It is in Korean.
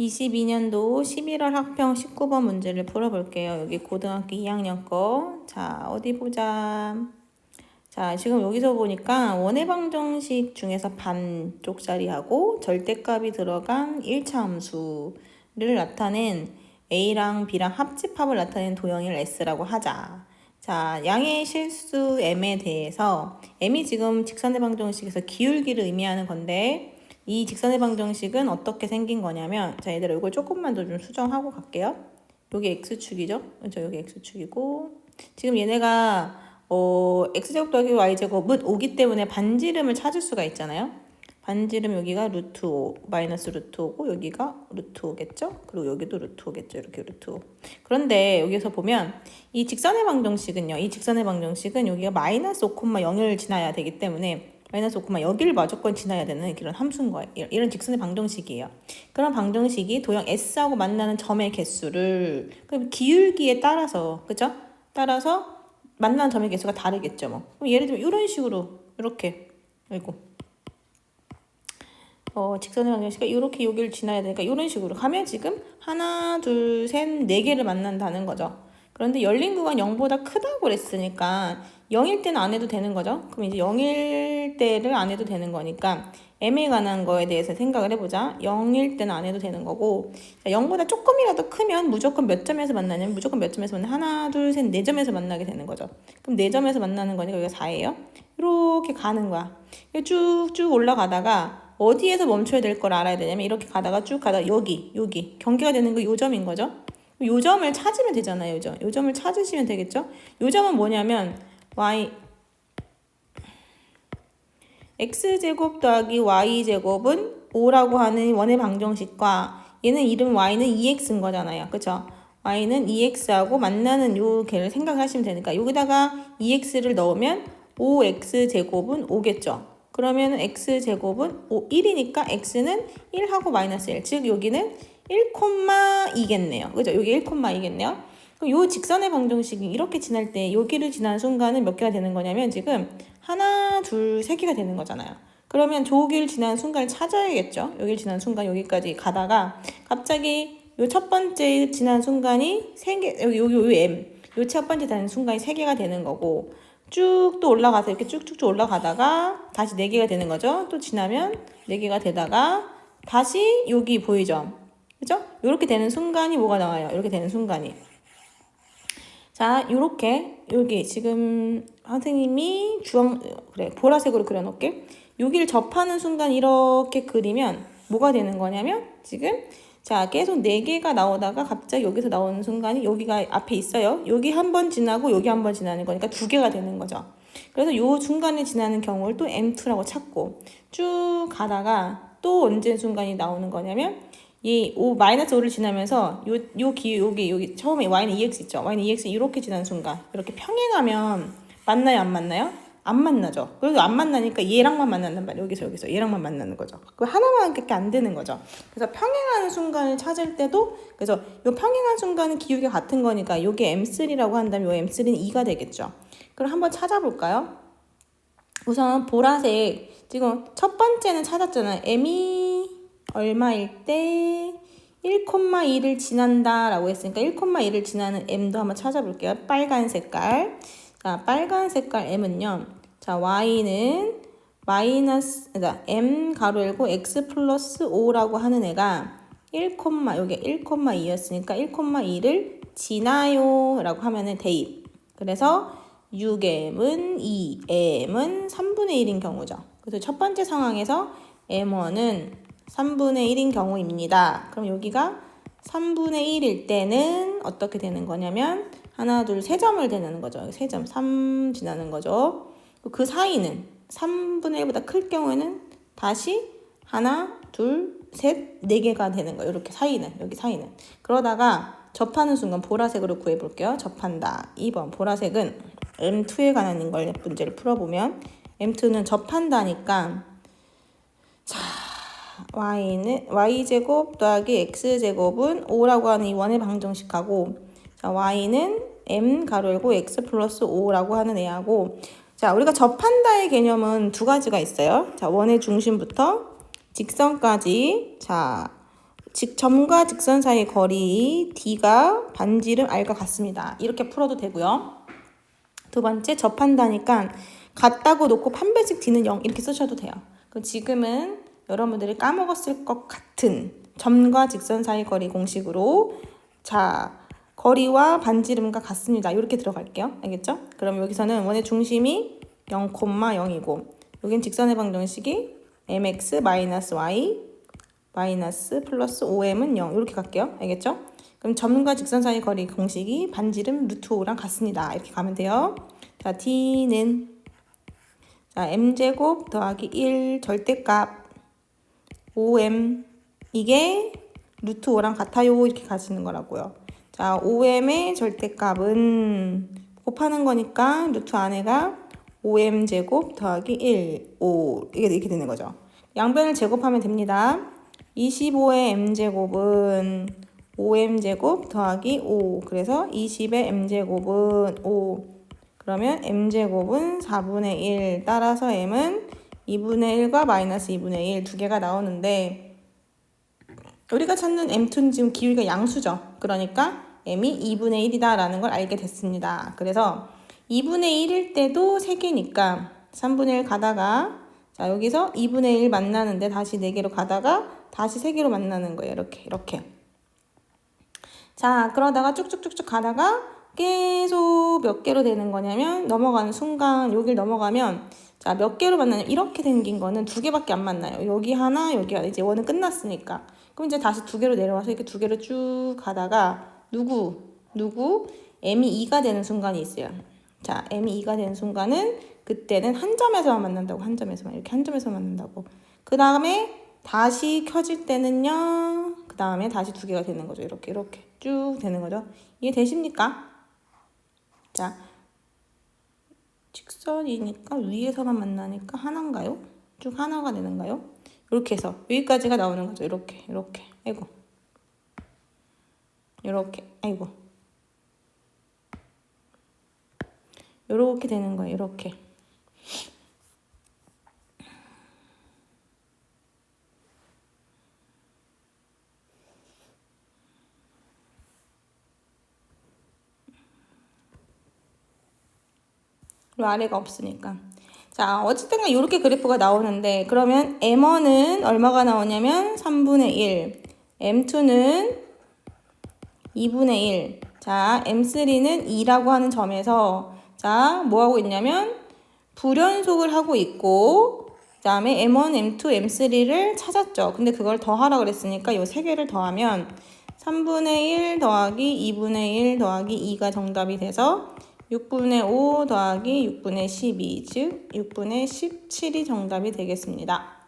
22년도 11월 학평 19번 문제를 풀어볼게요. 여기 고등학교 2학년 거. 자, 어디 보자. 자, 지금 여기서 보니까 원의 방정식 중에서 반 쪽짜리하고 절대값이 들어간 1차 함수를 나타낸 A랑 B랑 합집합을 나타낸 도형을 S라고 하자. 자, 양의 실수 M에 대해서 M이 지금 직선의 방정식에서 기울기를 의미하는 건데 이 직선의 방정식은 어떻게 생긴 거냐면 자 얘들아 이걸 조금만 더 좀 수정하고 갈게요. 여기 x축이죠? 그렇죠? 여기 x축이고 지금 얘네가 어 x제곱 더하기 y제곱은 5기 때문에 반지름을 찾을 수가 있잖아요. 반지름 여기가 루트 5 마이너스 루트 5고 여기가 루트 5겠죠? 그리고 여기도 루트 5겠죠? 이렇게 루트 5. 그런데 여기서 보면 이 직선의 방정식은요. 이 직선의 방정식은 여기가 마이너스 5,0을 지나야 되기 때문에 마이너스 5, 여기를 무조건 지나야 되는 그런 함수인 거예요. 이런 직선의 방정식이에요. 그런 방정식이 도형 S하고 만나는 점의 개수를 그럼 기울기에 따라서 그죠? 따라서 만나는 점의 개수가 다르겠죠. 뭐. 그럼 예를 들면 이런 식으로 이렇게 아이고 어, 직선의 방정식이 이렇게 여기를 지나야 되니까 이런 식으로 가면 지금 하나, 둘, 셋, 네 개를 만난다는 거죠. 그런데 열린 구간 0보다 크다고 그랬으니까 0일 때는 안 해도 되는 거죠. 그럼 이제 0일 때를 안 해도 되는 거니까 m에 관한 거에 대해서 생각을 해보자. 0일 때는 안 해도 되는 거고 0보다 조금이라도 크면 무조건 몇 점에서 만나냐면 무조건 몇 점에서 만나 하나, 둘, 셋, 네 점에서 만나게 되는 거죠. 그럼 네 점에서 만나는 거니까 여기가 4예요. 이렇게 가는 거야. 쭉쭉 올라가다가 어디에서 멈춰야 될 걸 알아야 되냐면 이렇게 가다가 쭉 가다가 여기, 여기 경계가 되는 거 요 점인 거죠. 요 점을 찾으면 되잖아요. 요 점. 요 점을 찾으시면 되겠죠. 요 점은 뭐냐면 y x제곱 더하기 y제곱은 5라고 하는 원의 방정식과 얘는 이름 y는 2x인 거잖아요. 그쵸? y는 2x하고 만나는 요 개를 생각하시면 되니까 여기다가 2x를 넣으면 5x제곱은 5겠죠. 그러면 x제곱은 5, 1이니까 x는 1하고 마이너스 1. 즉 여기는 1,2겠네요. 그죠? 여기 1,2겠네요. 그럼 요 직선의 방정식이 이렇게 지날 때 여기를 지난 순간은 몇 개가 되는 거냐면 지금 하나, 둘, 세 개가 되는 거잖아요. 그러면 저기를 지난 순간을 찾아야겠죠. 여기를 지난 순간 여기까지 가다가 갑자기 요 첫 번째 지난 순간이 세 개, 여기, 여기, 여기 M. 요 첫 번째 지난 순간이 세 개가 되는 거고 쭉 또 올라가서 이렇게 쭉쭉쭉 올라가다가 다시 네 개가 되는 거죠. 또 지나면 네 개가 되다가 다시 여기 보이죠. 그죠? 이렇게 되는 순간이 뭐가 나와요? 이렇게 되는 순간이. 자, 요렇게 여기 지금 선생님이 주황 그래 보라색으로 그려놓을게. 여기를 접하는 순간 이렇게 그리면 뭐가 되는 거냐면 지금 자 계속 네 개가 나오다가 갑자기 여기서 나오는 순간이 여기가 앞에 있어요. 여기 한 번 지나고 여기 한 번 지나는 거니까 두 개가 되는 거죠. 그래서 요 중간에 지나는 경우를 또 M2라고 찾고 쭉 가다가 또 언제 순간이 나오는 거냐면 이 5, 마이너스 5를 지나면서 요, 요 기, 여기, 여기 처음에 y는 2x 있죠. y는 2x 이렇게 지난 순간 이렇게 평행하면 만나요, 안 만나요? 안 만나죠. 그리고 안 만나니까 얘랑만 만난단 말이에요. 여기서 여기서 얘랑만 만나는 거죠. 그 하나만 밖에 안 되는 거죠. 그래서 평행하는 순간을 찾을 때도 그래서 요 평행한 순간은 기울기가 같은 거니까 요게 M3라고 한다면 요 M3는 2가 되겠죠. 그럼 한번 찾아볼까요? 우선 보라색 지금 첫 번째는 찾았잖아요. M이 얼마일 때 1,2를 지난다 라고 했으니까 1,2를 지나는 m도 한번 찾아볼게요. 빨간 색깔. 자, 빨간 색깔 m은요. 자, y는 마이너스, 그러니까 m 가로 열고 x 플러스 5라고 하는 애가 1, 여기 1,2였으니까 1,2를 지나요 라고 하면은 대입. 그래서 6m은 2, m은 3분의 1인 경우죠. 그래서 첫 번째 상황에서 m1은 3분의 1인 경우입니다. 그럼 여기가 3분의 1일 때는 어떻게 되는 거냐면 하나, 둘, 세 점을 되는 거죠. 세 점, 3 지나는 거죠. 그 사이는 3분의 1보다 클 경우에는 다시 하나, 둘, 셋, 네 개가 되는 거예요. 이렇게 사이는, 여기 사이는. 그러다가 접하는 순간 보라색으로 구해볼게요. 접한다. 2번 보라색은 M2에 관한 걸 문제를 풀어보면 M2는 접한다니까 자 y는 y제곱 더하기 x제곱은 5라고 하는 이 원의 방정식하고 자, y는 m 가로 열고 x 플러스 5라고 하는 애하고 자, 우리가 접한다의 개념은 두 가지가 있어요. 자, 원의 중심부터 직선까지 자, 즉 점과 직선 사이 거리 D가 반지름 R과 같습니다. 이렇게 풀어도 되고요. 두 번째 접한다니까 같다고 놓고 판별식 D는 0 이렇게 쓰셔도 돼요. 그럼 지금은 여러분들이 까먹었을 것 같은 점과 직선 사이 거리 공식으로 자 거리와 반지름과 같습니다. 이렇게 들어갈게요. 알겠죠? 그럼 여기서는 원의 중심이 0,0이고 여긴 직선의 방정식이 mx y 마이너스 플러스 5m은 0 이렇게 갈게요. 알겠죠? 그럼 점과 직선 사이 거리 공식이 반지름 루트 5랑 같습니다. 이렇게 가면 돼요. 자, d는 자, m제곱 더하기 1 절대값 5m 이게 루트 5랑 같아요. 이렇게 가시는 거라고요. 자, 5m의 절대값은 곱하는 거니까 루트 안에가 5m 제곱 더하기 1, 5 이게 이렇게 되는 거죠. 양변을 제곱하면 됩니다. 25의 m 제곱은 5m 제곱 더하기 5 그래서 20의 m 제곱은 5 그러면 m 제곱은 4분의 1 따라서 m은 2분의 1과 마이너스 2분의 1 두 개가 나오는데 우리가 찾는 m2는 지금 기울기가 양수죠. 그러니까 m이 2분의 1이다라는 걸 알게 됐습니다. 그래서 2분의 1일 때도 3개니까 3분의 1 가다가 자 여기서 2분의 1 만나는데 다시 4개로 가다가 다시 3개로 만나는 거예요. 이렇게 이렇게 자 그러다가 쭉쭉쭉쭉 가다가 계속 몇 개로 되는 거냐면 넘어가는 순간 여길 넘어가면 자 몇 개로 만나냐 이렇게 생긴 거는 두 개밖에 안 만나요. 여기 하나 여기 하나. 이제 원은 끝났으니까. 그럼 이제 다시 두 개로 내려와서 이렇게 두 개로 쭉 가다가 누구 누구? M이 2가 되는 순간이 있어요. 자 m이 2가 되는 순간은 그때는 한 점에서만 만난다고 한 점에서만. 이렇게 한 점에서 만난다고. 그 다음에 다시 켜질 때는요 그 다음에 다시 두 개가 되는 거죠. 이렇게 이렇게 쭉 되는 거죠. 이해 되십니까? 자 직선이니까 위에서만 만나니까 하나인가요? 쭉 하나가 되는가요? 이렇게 해서 여기까지가 나오는 거죠. 이렇게 이렇게. 아이고. 이렇게. 아이고. 이렇게 되는 거예요. 이렇게 아래가 없으니까. 자, 어쨌든 이렇게 그래프가 나오는데, 그러면 M1은 얼마가 나오냐면 3분의 1, M2는 2분의 1, 자, M3는 2라고 하는 점에서, 자, 뭐 하고 있냐면, 불연속을 하고 있고, 그 다음에 M1, M2, M3를 찾았죠. 근데 그걸 더하라 그랬으니까 이 세 개를 더하면 3분의 1 더하기 2분의 1 더하기 2가 정답이 돼서 6분의 5 더하기 6분의 12, 즉 6분의 17이 정답이 되겠습니다.